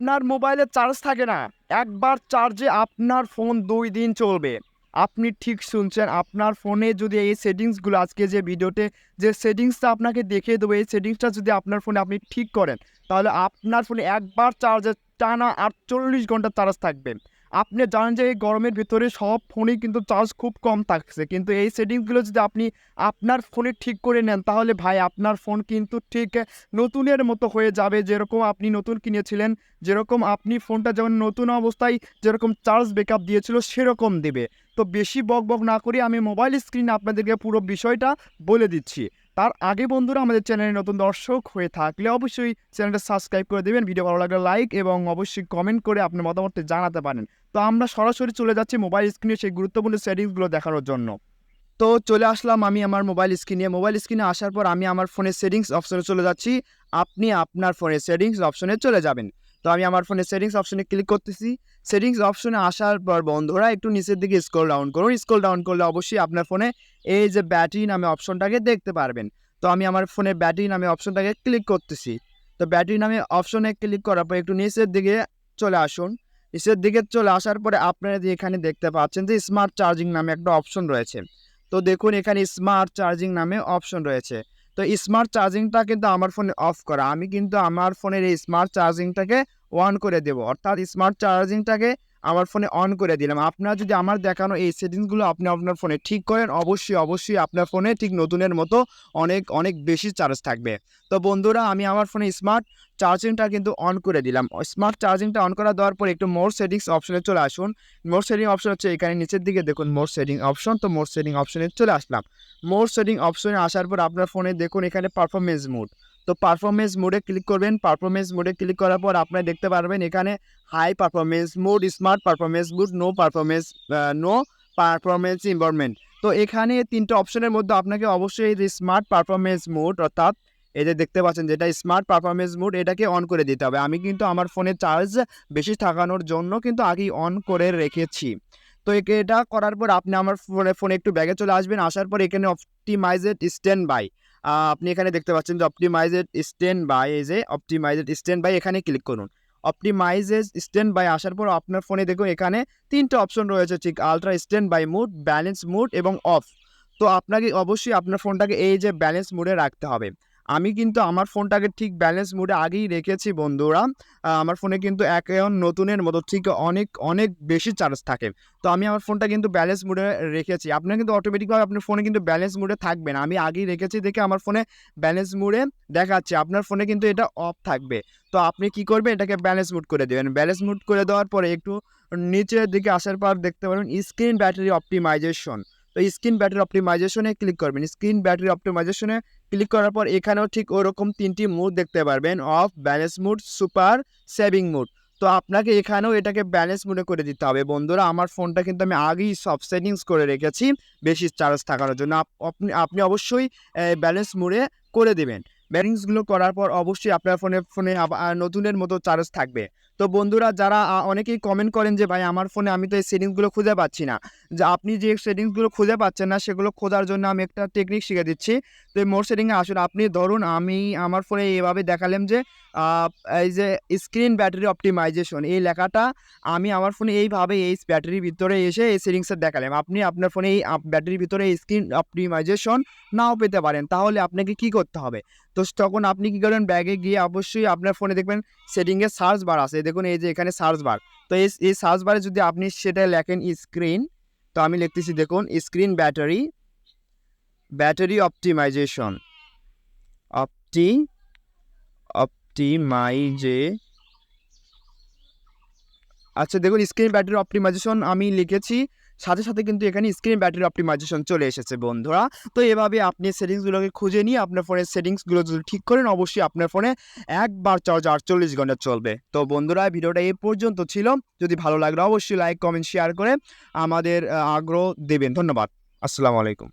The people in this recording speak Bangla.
আপনার মোবাইলে চার্জ থাকে না। একবার চার্জে আপনার ফোন দুই দিন চলবে। আপনি ঠিক শুনছেন, আপনার ফোনে যদি এই সেটিংসগুলো আজকে যে ভিডিওতে, যে সেটিংসটা আপনাকে দেখিয়ে দেবো, এই সেটিংসটা যদি আপনার ফোনে আপনি ঠিক করেন, তাহলে আপনার ফোনে একবার চার্জে টানা আটচল্লিশ ঘণ্টা চার্জ থাকবে। আপনি জানেন যে এই গরমের ভিতরে সব ফোনেই কিন্তু চার্জ খুব কম থাকছে। কিন্তু এই সেটিংসগুলো যদি আপনি আপনার ফোনে ঠিক করে নেন, তাহলে ভাই আপনার ফোন কিন্তু ঠিক নতুনের মতো হয়ে যাবে। যেরকম আপনি নতুন কিনেছিলেন, যেরকম আপনি ফোনটা যেমন নতুন অবস্থায় যেরকম চার্জ ব্যাকআপ দিয়েছিল, সেরকম দেবে। তো বেশি বক বক না করে আমি মোবাইল স্ক্রিনে আপনাদেরকে পুরো বিষয়টা বলে দিচ্ছি। তার আগে বন্ধুরা আমাদের চ্যানেলে নতুন দর্শক হয়ে থাকলে অবশ্যই চ্যানেলটা সাবস্ক্রাইব করে দেবেন, ভিডিও ভালো লাগলে লাইক এবং অবশ্যই কমেন্ট করে আপনার মতামত জানাতে পারেন। তো আমরা সরাসরি চলে যাচ্ছি মোবাইল স্ক্রিনে সেই গুরুত্বপূর্ণ সেটিংসগুলো দেখানোর জন্য। তো চলে আসলাম আমি আমার মোবাইল স্ক্রিনে মোবাইল স্ক্রিনে আসার পর আমি আমার ফোনের সেটিংস অপশনে চলে যাচ্ছি। আপনি আপনার ফোনের সেটিংস অপশনে চলে যাবেন। তো আমি আমার ফোনে সেটিংস অপশনে ক্লিক করতেছি। সেটিংস অপশনে আসার পর বন্ধুরা একটু নিচের দিকে স্ক্রল ডাউন করুন। স্ক্রল ডাউন করলে অবশ্যই আপনার ফোনে এই যে ব্যাটারি নামে অপশনটাকে দেখতে পারবেন। তো আমি আমার ফোনে ব্যাটারি নামে অপশনটাকে ক্লিক করতেছি। তো ব্যাটারি নামে অপশনে ক্লিক করার পর একটু নিচের দিকে চলে আসুন। নিচের দিকে চলে আসার পরে আপনারা যে এখানে দেখতে পাচ্ছেন যে স্মার্ট চার্জিং নামে একটা অপশন রয়েছে। তো দেখুন এখানে স্মার্ট চার্জিং নামে অপশন রয়েছে। তো স্মার্ট চার্জিংটা কিন্তু আমার ফোনে অফ করা। আমি কিন্তু আমার ফোনের এই স্মার্ট চার্জিংটাকে অন করে দেবো। অর্থাৎ স্মার্ট চার্জিংটাকে আমার ফোনে অন করে দিলাম। আপনারা যদি আমার দেখানো এই সেটিংসগুলো আপনি আপনার ফোনে ঠিক করেন, অবশ্যই অবশ্যই আপনার ফোনে ঠিক নতুনের মতো অনেক অনেক বেশি চার্জ থাকবে। তো বন্ধুরা, আমি আমার ফোনে স্মার্ট চার্জিংটা কিন্তু অন করে দিলাম। স্মার্ট চার্জিংটা অন করা দেওয়ার পর একটু মোর সেটিংস অপশনে চলে আসুন। মোর সেটিং অপশন হচ্ছে এখানে নিচের দিকে দেখুন মোর সেটিং অপশন তো মোর সেটিং অপশনে চলে আসলাম। মোর সেটিং অপশনে আসার পর আপনার ফোনে দেখুন এখানে পারফরমেন্স মোড তো পারফরমেন্স মোডে ক্লিক করবেন। পারফরমেন্স মোডে ক্লিক করার পর আপনারা দেখতে পারবেন এখানে high performance mode smart performance mode no performance no performance environment তো এখানে তিনটে অপশনের মধ্যে আপনাকে অবশ্যই এই স্মার্ট পারফরমেন্স মোড অর্থাৎ এই যে দেখতে পাচ্ছেন যেটা স্মার্ট পারফরমেন্স মোড এটাকে অন করে দিতে হবে। আমি কিন্তু আমার ফোনে চার্জ বেশি থাকানোর জন্য কিন্তু আগেই অন করে রেখেছি। তো একে এটা করার পর আপনি আমার ফোনে ফোনে একটু ব্যাগে চলে আসবেন। আসার পর এখানে অপটিমাইজেড স্ট্যান্ড বাই আপনি এখানে দেখতে পাচ্ছেন যে অপটিমাইজেড স্ট্যান্ড বাই এই যে অপটিমাইজেড স্ট্যান্ড বাই এখানে ক্লিক করুন। অপটিমাইজেজ স্ট্যান্ড বাই আসার পর আপনার ফোনে দেখুন এখানে তিনটা অপশন রয়েছে, ঠিক ultra stand by mode balance mode এবং অফ তো আপনাকে অবশ্যই আপনার ফোনটাকে এই যে ব্যালেন্স মুডে রাখতে হবে। আমি কিন্তু আমার ফোনটাকে ঠিক ব্যালেন্স মুডে আগেই রেখেছি বন্ধুরা। আমার ফোনে কিন্তু এখন নতুনের মতো ঠিক অনেক অনেক বেশি চার্জ থাকে। তো আমি আমার ফোনটা কিন্তু ব্যালেন্স মুডে রেখেছি। আপনার কিন্তু অটোমেটিকভাবে আপনার ফোনে কিন্তু ব্যালেন্স মুডে থাকবে না আমি আগেই রেখেছি দেখে আমার ফোনে ব্যালেন্স মুডে দেখাচ্ছে। আপনার ফোনে কিন্তু এটা অফ থাকবে। তো আপনি কি করবেন? এটাকে ব্যালেন্স মুড করে দেবেন। ব্যালেন্স মুড করে দেওয়ার পরে একটু নিচের দিকে আসার পর দেখতে পারবেন স্ক্রিন ব্যাটারি অপটিমাইজেশন তো স্ক্রিন ব্যাটারি অপটিমাইজেশনে ক্লিক করবেন। স্ক্রিন ব্যাটারি অপটিমাইজেশনে ক্লিক করার পর এখানেও ঠিক ওরকম তিনটি মুড দেখতে পারবেন off balance mode super saving mode তো আপনাকে এখানেও এটাকে ব্যালেন্স মুডে করে দিতে হবে। বন্ধুরা, আমার ফোনটা কিন্তু আমি আগেই সব সেটিংস করে রেখেছি, বেশি চার্জ থাকার জন্য। আপ- আপনি আপনি অবশ্যই ব্যালেন্স মুডে করে দেবেন। ব্যালেন্সগুলো করার পর অবশ্যই আপনার ফোনে ফোনে নতুনের মতো চার্জ থাকবে। তো বন্ধুরা যারা অনেকেই কমেন্ট করেন যে, ভাই, আমার ফোনে আমি তো এই সেটিংসগুলো খুঁজে পাচ্ছি না। যে, আপনি যে সেটিংসগুলো খুঁজে পাচ্ছেন না, সেগুলো খোঁজার জন্য আমি একটা টেকনিক শিখে দিচ্ছি। তো এই মোর সেটিংয়ে আসুন। আপনি ধরুন, আমি আমার ফোনে এভাবে দেখালাম যে এই যে স্ক্রিন ব্যাটারি অপটিমাইজেশন এই লেখাটা আমি আমার ফোনে এইভাবে এই ব্যাটারির ভিতরে এসে এই সেটিংসটা দেখালাম। আপনি আপনার ফোনে এই ব্যাটারির ভিতরে স্ক্রিন অপটিমাইজেশন নাও পেতে পারেন। তাহলে আপনাকে কি করতে হবে? তো তখন আপনি কী করবেন? ব্যাগে গিয়ে অবশ্যই আপনার ফোনে দেখবেন সেটিংয়ে সার্চ বার আছে। দেখুন, এই যে এখানে সার্চ বার তো এই এই সার্চ বারে যদি আপনি সেটা লেখেন স্ক্রিন তো আমি লিখতেছি দেখুন স্ক্রিন ব্যাটারি ব্যাটারি অপটিমাইজেশন অপটি অপটিমাইজে আচ্ছা দেখুন স্ক্রিন ব্যাটারি অপটিমাইজেশন আমি লিখেছি। সাথে সাথে কিন্তু এখানে স্ক্রিন ব্যাটারি অপটিমাইজেশন চলে এসেছে বন্ধুরা। তো এভাবে আপনি সেটিংসগুলোকে খুঁজে নিয়ে আপনার ফোনের সেটিংসগুলো যদি ঠিক করেন, অবশ্যই আপনার ফোনে একবার চার্জ আটচল্লিশ ঘণ্টা চলবে। তো বন্ধুরা, ভিডিওটা এ পর্যন্ত ছিল। যদি ভালো লাগলে, অবশ্যই লাইক কমেন্ট শেয়ার করে আমাদের আগ্রহ দেবেন। ধন্যবাদ। আসসালামু আলাইকুম।